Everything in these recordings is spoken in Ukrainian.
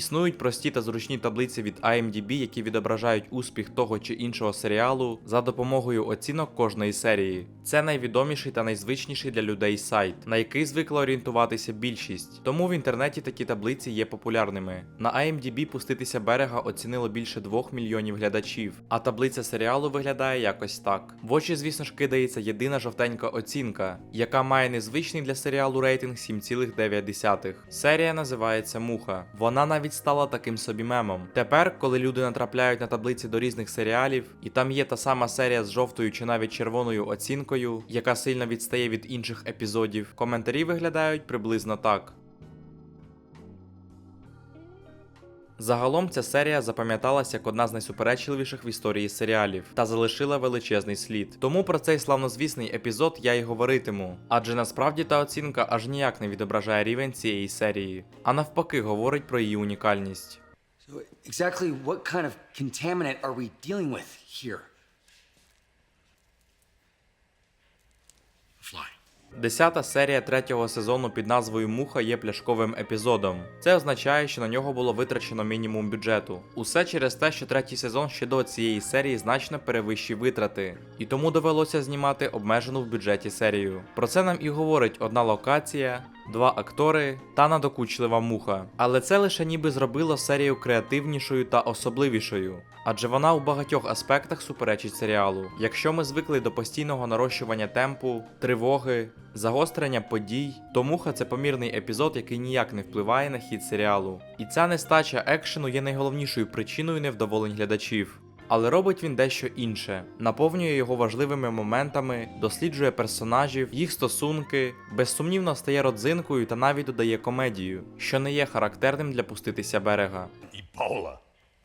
Існують прості та зручні таблиці від IMDb, які відображають успіх того чи іншого серіалу за допомогою оцінок кожної серії. Це найвідоміший та найзвичніший для людей сайт, на який звикла орієнтуватися більшість. Тому в інтернеті такі таблиці є популярними. На IMDb пуститися берега оцінило більше 2 мільйонів глядачів, а таблиця серіалу виглядає якось так. В очі, звісно ж, кидається єдина жовтенька оцінка, яка має незвичний для серіалу рейтинг 7,9. Серія називається Муха. Вона навіть стала таким собі мемом. Тепер, коли люди натрапляють на таблиці до різних серіалів, і там є та сама серія з жовтою чи навіть червоною оцінкою, яка сильно відстає від інших епізодів, коментарі виглядають приблизно так. Загалом ця серія запам'яталась як одна з найсуперечливіших в історії серіалів та залишила величезний слід. Тому про цей славнозвісний епізод я й говоритиму, адже насправді та оцінка аж ніяк не відображає рівень цієї серії, а навпаки говорить про її унікальність. So, exactly what kind of contaminant are we dealing with here? Fly. Десята серія третього сезону під назвою Муха є пляшковим епізодом. Це означає, що на нього було витрачено мінімум бюджету. Усе через те, що третій сезон ще до цієї серії значно перевищив витрати, і тому довелося знімати обмежену в бюджеті серію. Про це нам і говорить одна локація, два актори та надокучлива муха. Але це лише ніби зробило серію креативнішою та особливішою. Адже вона у багатьох аспектах суперечить серіалу. Якщо ми звикли до постійного нарощування темпу, тривоги, загострення подій, то муха це помірний епізод, який ніяк не впливає на хід серіалу. І ця нестача екшену є найголовнішою причиною невдоволень глядачів. Але робить він дещо інше, наповнює його важливими моментами, досліджує персонажів, їх стосунки, безсумнівно стає родзинкою та навіть додає комедію, що не є характерним для пуститися берега. Ebola.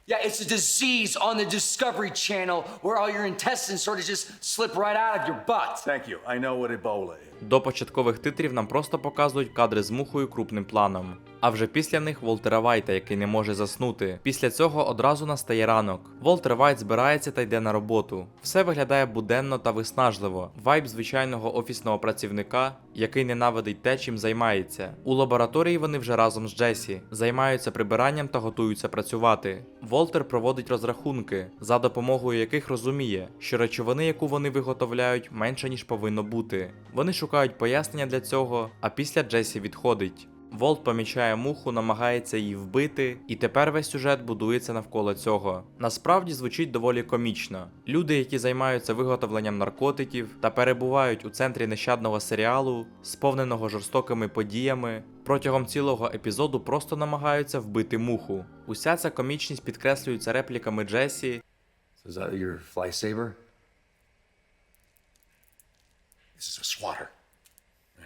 Yeah, it's a disease on the Discovery Channel where all your intestines sort of just slip right out of your butt. Thank you. I know what Ebola is. До початкових титрів нам просто показують кадри з мухою крупним планом. А вже після них Волтера Вайта, який не може заснути. Після цього одразу настає ранок. Волтер Вайт збирається та йде на роботу. Все виглядає буденно та виснажливо. Вайб звичайного офісного працівника, який ненавидить те, чим займається. У лабораторії вони вже разом з Джесі займаються прибиранням та готуються працювати. Волтер проводить розрахунки, за допомогою яких розуміє, що речовини, яку вони виготовляють, менше ніж повинно бути. Вони шукають пояснення для цього, а після Джесі відходить. Волт помічає муху, намагається її вбити, і тепер весь сюжет будується навколо цього. Насправді звучить доволі комічно. Люди, які займаються виготовленням наркотиків та перебувають у центрі нещадного серіалу, сповненого жорстокими подіями, протягом цілого епізоду просто намагаються вбити муху. Уся ця комічність підкреслюється репліками Джесі? This is a swatter.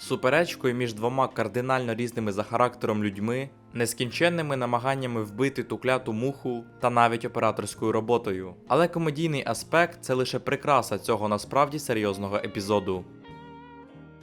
Суперечкою між двома кардинально різними за характером людьми, нескінченними намаганнями вбити ту кляту муху та навіть операторською роботою. Але комедійний аспект це лише прикраса цього насправді серйозного епізоду.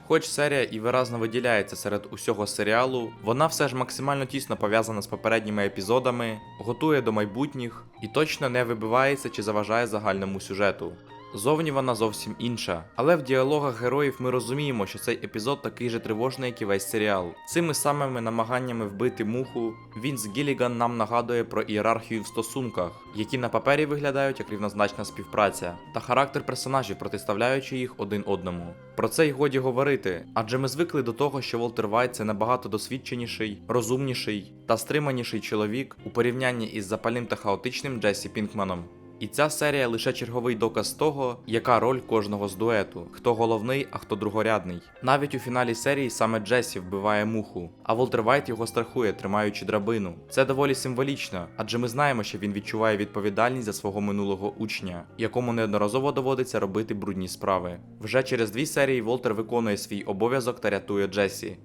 Хоч серія і виразно виділяється серед усього серіалу, вона все ж максимально тісно пов'язана з попередніми епізодами, готує до майбутніх і точно не вибивається чи заважає загальному сюжету. Зовні вона зовсім інша, але в діалогах героїв ми розуміємо, що цей епізод такий же тривожний, як і весь серіал. Цими самими намаганнями вбити муху, Вінс Гіліган нам нагадує про ієрархію в стосунках, які на папері виглядають як рівнозначна співпраця, та характер персонажів, протиставляючи їх один одному. Про це й годі говорити, адже ми звикли до того, що Волтер Вайт це набагато досвідченіший, розумніший та стриманіший чоловік у порівнянні із запальним та хаотичним Джесі Пінкманом. І ця серія лише черговий доказ того, яка роль кожного з дуету, хто головний, а хто другорядний. Навіть у фіналі серії саме Джесі вбиває муху, а Волтер Вайт його страхує, тримаючи драбину. Це доволі символічно, адже ми знаємо, що він відчуває відповідальність за свого минулого учня, якому неодноразово доводиться робити брудні справи. Вже через дві серії Волтер виконує свій обов'язок та рятує Джесі.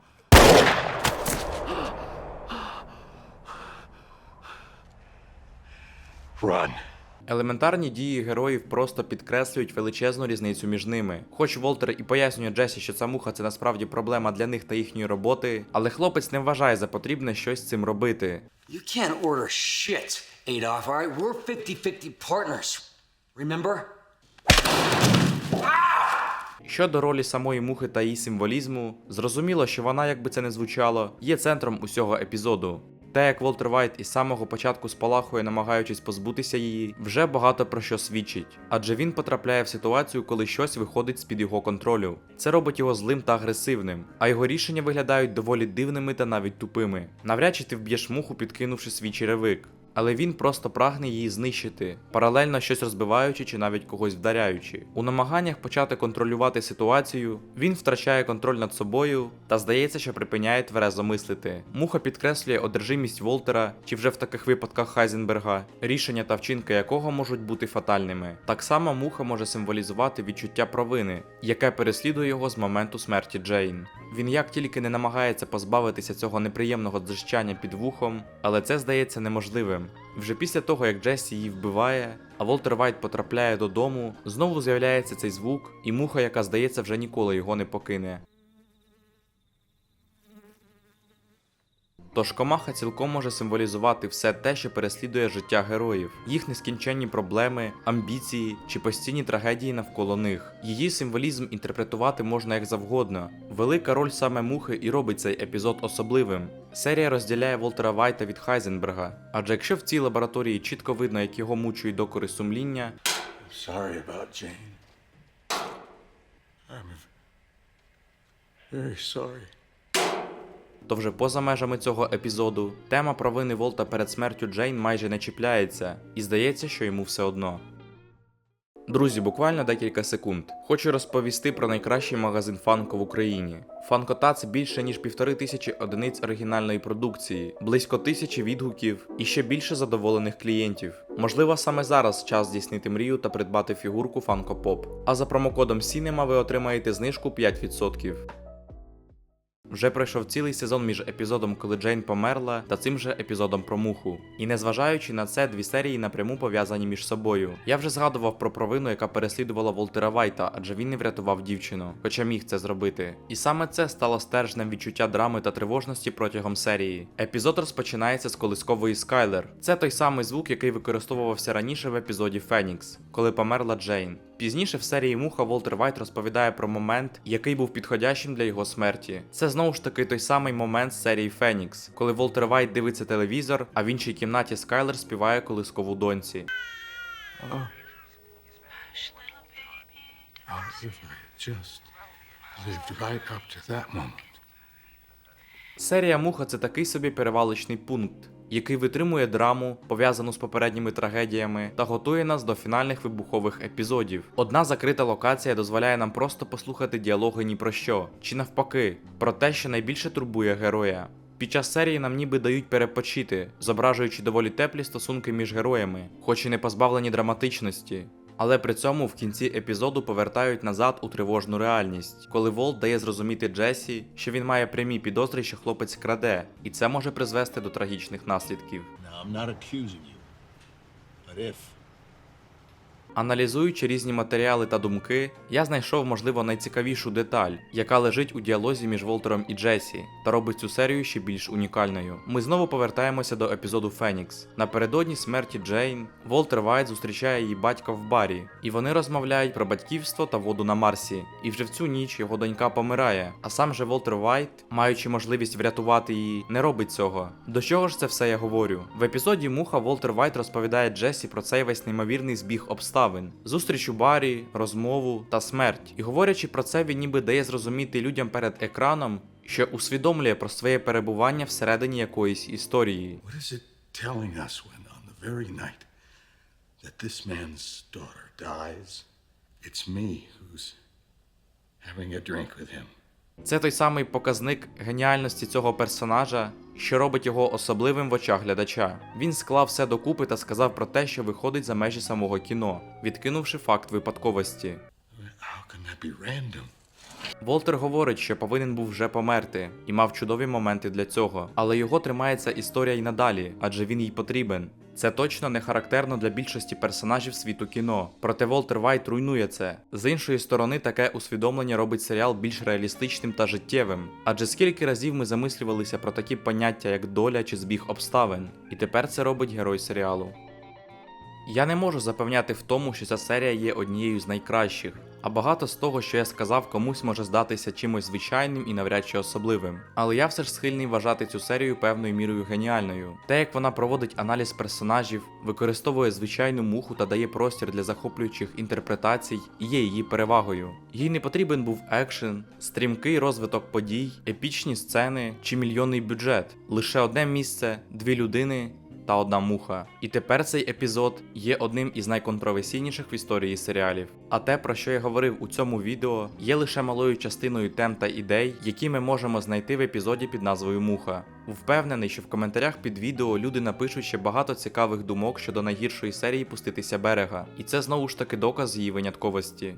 Run. Елементарні дії героїв просто підкреслюють величезну різницю між ними. Хоч Волтер і пояснює Джесі, що ця муха це насправді проблема для них та їхньої роботи, але хлопець не вважає за потрібне щось з цим робити. You can't order shit, Adolf, all right? We're 50-50 partners. Remember? Щодо ролі самої мухи та її символізму, зрозуміло, що вона, як би це не звучало, є центром усього епізоду. Те, як Волтер Вайт із самого початку спалахує, намагаючись позбутися її, вже багато про що свідчить, адже він потрапляє в ситуацію, коли щось виходить з-під його контролю. Це робить його злим та агресивним, а його рішення виглядають доволі дивними та навіть тупими. Навряд чи ти вб'єш муху, підкинувши свій черевик. Але він просто прагне її знищити, паралельно щось розбиваючи чи навіть когось вдаряючи. У намаганнях почати контролювати ситуацію, він втрачає контроль над собою та здається, що припиняє тверезо мислити. Муха підкреслює одержимість Волтера, чи вже в таких випадках Хайзенберга, рішення та вчинки якого можуть бути фатальними. Так само муха може символізувати відчуття провини, яке переслідує його з моменту смерті Джейн. Він як тільки не намагається позбавитися цього неприємного дзижчання під вухом, але це здається неможливим. Вже після того, як Джесі її вбиває, а Волтер Вайт потрапляє додому, знову з'являється цей звук, і муха, яка здається, вже ніколи його не покине. Тож комаха цілком може символізувати все те, що переслідує життя героїв, їх нескінченні проблеми, амбіції чи постійні трагедії навколо них. Її символізм інтерпретувати можна як завгодно. Велика роль саме мухи і робить цей епізод особливим. Серія розділяє Волтера Вайта від Хайзенберга, адже якщо в цій лабораторії чітко видно, як його мучують докори сумління, sorry about Jane. I'm very sorry. То вже поза межами цього епізоду тема провини Волта перед смертю Джейн майже не чіпляється, і здається, що йому все одно. Друзі, буквально декілька секунд. Хочу розповісти про найкращий магазин фанко в Україні. Фанкота це більше ніж півтори тисячі одиниць оригінальної продукції, близько тисячі відгуків і ще більше задоволених клієнтів. Можливо, саме зараз час здійснити мрію та придбати фігурку Funko Pop. А за промокодом Cinema ви отримаєте знижку 5%. Вже пройшов цілий сезон між епізодом, коли Джейн померла, та цим же епізодом про муху. І незважаючи на це, дві серії напряму пов'язані між собою. Я вже згадував про провину, яка переслідувала Волтера Вайта, адже він не врятував дівчину, хоча міг це зробити. І саме це стало стержнем відчуття драми та тривожності протягом серії. Епізод розпочинається з колискової Скайлер. Це той самий звук, який використовувався раніше в епізоді Фенікс, коли померла Джейн. Пізніше в серії Муха Волтер Вайт розповідає про момент, який був підходящим для його смерті. Це знову ж таки той самий момент з серії Фенікс, коли Волтер Вайт дивиться телевізор, а в іншій кімнаті Скайлер співає колискову доньці. Right up to that. Серія Муха це такий собі перевалочний пункт, який витримує драму, пов'язану з попередніми трагедіями, та готує нас до фінальних вибухових епізодів. Одна закрита локація дозволяє нам просто послухати діалоги ні про що, чи навпаки, про те, що найбільше турбує героя. Під час серії нам ніби дають перепочити, зображуючи доволі теплі стосунки між героями, хоч і не позбавлені драматичності. Але при цьому в кінці епізоду повертають назад у тривожну реальність, коли Волт дає зрозуміти Джесі, що він має прямі підозри, що хлопець краде, і це може призвести до трагічних наслідків. Now, I'm not Аналізуючи різні матеріали та думки, я знайшов, можливо, найцікавішу деталь, яка лежить у діалозі між Волтером і Джесі, та робить цю серію ще більш унікальною. Ми знову повертаємося до епізоду Фенікс. Напередодні смерті Джейн, Волтер Вайт зустрічає її батька в барі, і вони розмовляють про батьківство та воду на Марсі. І вже в цю ніч його донька помирає. А сам же Волтер Вайт, маючи можливість врятувати її, не робить цього. До чого ж це все я говорю? В епізоді Муха Волтер Вайт розповідає Джесі про цей весь неймовірний збіг обставин, зустріч у барі, розмову та смерть. І говорячи про це, він ніби дає зрозуміти людям перед екраном, що усвідомлює про своє перебування всередині якоїсь історії. Це той самий показник геніальності цього персонажа, що робить його особливим в очах глядача. Він склав все докупи та сказав про те, що виходить за межі самого кіно, відкинувши факт випадковості. Волтер говорить, що повинен був вже померти і мав чудові моменти для цього, але його тримається історія й надалі, адже він їй потрібен. Це точно не характерно для більшості персонажів світу кіно. Проте Волтер Вайт руйнує це. З іншої сторони, таке усвідомлення робить серіал більш реалістичним та життєвим. Адже скільки разів ми замислювалися про такі поняття, як доля чи збіг обставин, і тепер це робить герой серіалу. Я не можу запевняти в тому, що ця серія є однією з найкращих, а багато з того, що я сказав, комусь може здатися чимось звичайним і навряд чи особливим. Але я все ж схильний вважати цю серію певною мірою геніальною. Те, як вона проводить аналіз персонажів, використовує звичайну муху та дає простір для захоплюючих інтерпретацій, і є її перевагою. Їй не потрібен був екшен, стрімкий розвиток подій, епічні сцени чи мільйонний бюджет. Лише одне місце, дві людини та одна муха. І тепер цей епізод є одним із найконтроверсійніших в історії серіалів. А те, про що я говорив у цьому відео, є лише малою частиною тем та ідей, які ми можемо знайти в епізоді під назвою Муха. Впевнений, що в коментарях під відео люди напишуть ще багато цікавих думок щодо найгіршої серії пуститися берега, і це знову ж таки доказ її винятковості.